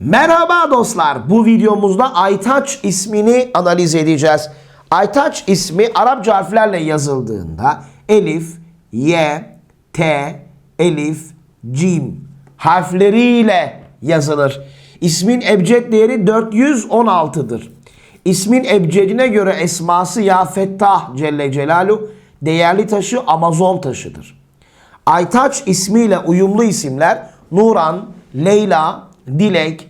Merhaba dostlar. Bu videomuzda Aytaç ismini analiz edeceğiz. Aytaç ismi Arapça harflerle yazıldığında Elif, Y, T, Elif, Cim harfleriyle yazılır. İsmin ebced değeri 416'dır. İsmin ebcedine göre esması Ya Fettah Celle Celaluhu değerli taşı Amazon taşıdır. Aytaç ismiyle uyumlu isimler Nuran, Leyla, Dilek,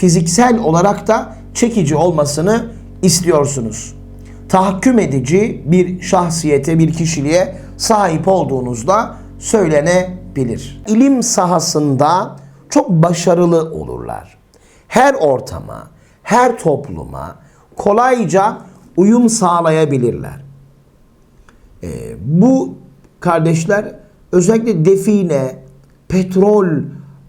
fiziksel olarak da çekici olmasını istiyorsunuz. Tahakküm edici bir şahsiyete, bir kişiliğe sahip olduğunuzda söylenebilir. İlim sahasında çok başarılı olurlar. Her ortama, her topluma kolayca uyum sağlayabilirler. Ee, bu kardeşler özellikle define, petrol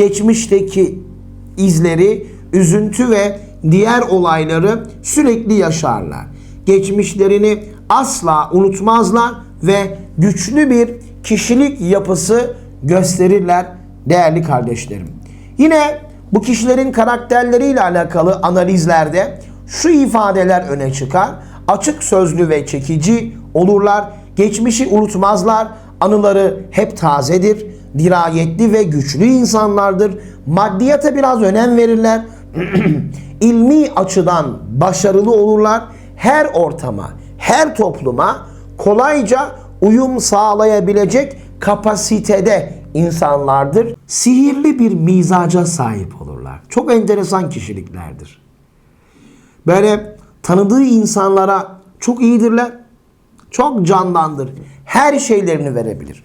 Geçmişteki izleri, üzüntü ve diğer olayları sürekli yaşarlar. Geçmişlerini asla unutmazlar ve güçlü bir kişilik yapısı gösterirler değerli kardeşlerim. Yine bu kişilerin karakterleriyle alakalı analizlerde şu ifadeler öne çıkar. Açık sözlü ve çekici olurlar. Geçmişi unutmazlar. Anıları hep tazedir. Dirayetli ve güçlü insanlardır. Maddiyata biraz önem verirler. İlmi açıdan başarılı olurlar. Her ortama, her topluma kolayca uyum sağlayabilecek kapasitede insanlardır. Sihirli bir mizaca sahip olurlar. Çok enteresan kişiliklerdir. Böyle tanıdığı insanlara çok iyidirler. Çok candandır. Her şeylerini verebilir.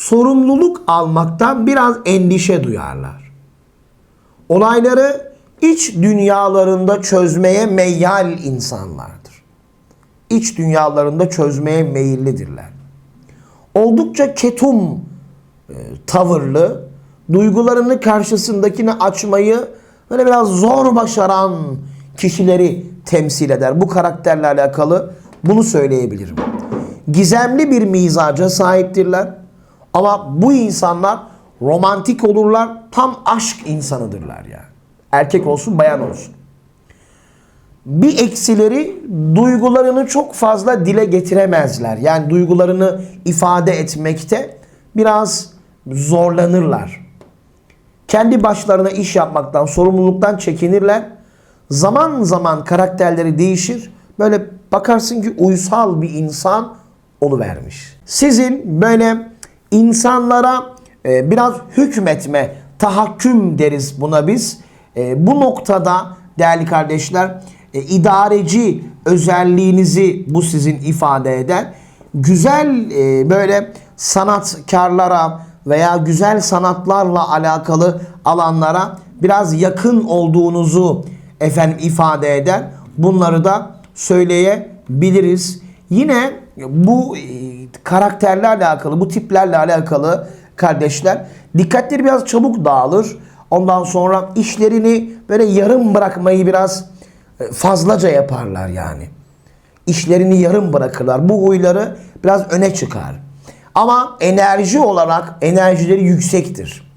sorumluluk almaktan biraz endişe duyarlar. Olayları iç dünyalarında çözmeye meyyal insanlardır. İç dünyalarında çözmeye meyillidirler. Oldukça ketum e, tavırlı, duygularını karşısındakini açmayı böyle biraz zor başaran kişileri temsil eder. Bu karakterle alakalı bunu söyleyebilirim. Gizemli bir mizaca sahiptirler. Ama bu insanlar romantik olurlar. Tam aşk insanıdırlar yani. Erkek olsun bayan olsun. bir eksileri duygularını çok fazla dile getiremezler. Yani duygularını ifade etmekte biraz zorlanırlar. Kendi başlarına iş yapmaktan, sorumluluktan çekinirler. Zaman zaman karakterleri değişir. Böyle bakarsın ki uysal bir insan oluvermiş. Sizin böyle insanlara e, biraz hükmetme, tahakküm deriz buna biz. E, bu noktada değerli kardeşler e, idareci özelliğinizi bu sizin ifade eder. Güzel e, böyle sanatkarlara veya güzel sanatlarla alakalı alanlara biraz yakın olduğunuzu efendim ifade eder. Bunları da söyleyebiliriz. Yine bu e, karakterlerle alakalı, bu tiplerle alakalı kardeşler dikkatleri biraz çabuk dağılır. Ondan sonra işlerini böyle yarım bırakmayı biraz e, fazlaca yaparlar yani. İşlerini yarım bırakırlar. Bu huyları biraz öne çıkar. Ama enerji olarak enerjileri yüksektir.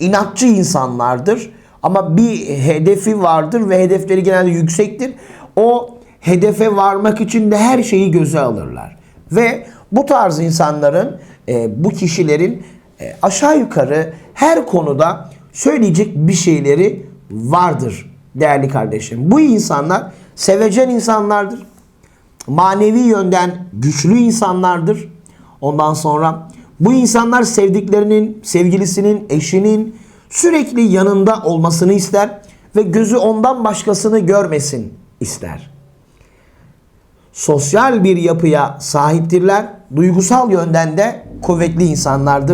İnatçı insanlardır. Ama bir hedefi vardır ve hedefleri genelde yüksektir. O hedefe varmak için de her şeyi göze alırlar. Ve bu tarz insanların, e, bu kişilerin e, aşağı yukarı her konuda söyleyecek bir şeyleri vardır değerli kardeşim. Bu insanlar sevecen insanlardır. Manevi yönden güçlü insanlardır. Ondan sonra bu insanlar sevdiklerinin, sevgilisinin, eşinin sürekli yanında olmasını ister ve gözü ondan başkasını görmesin ister. Sosyal bir yapıya sahiptirler. Duygusal yönden de kuvvetli insanlardır.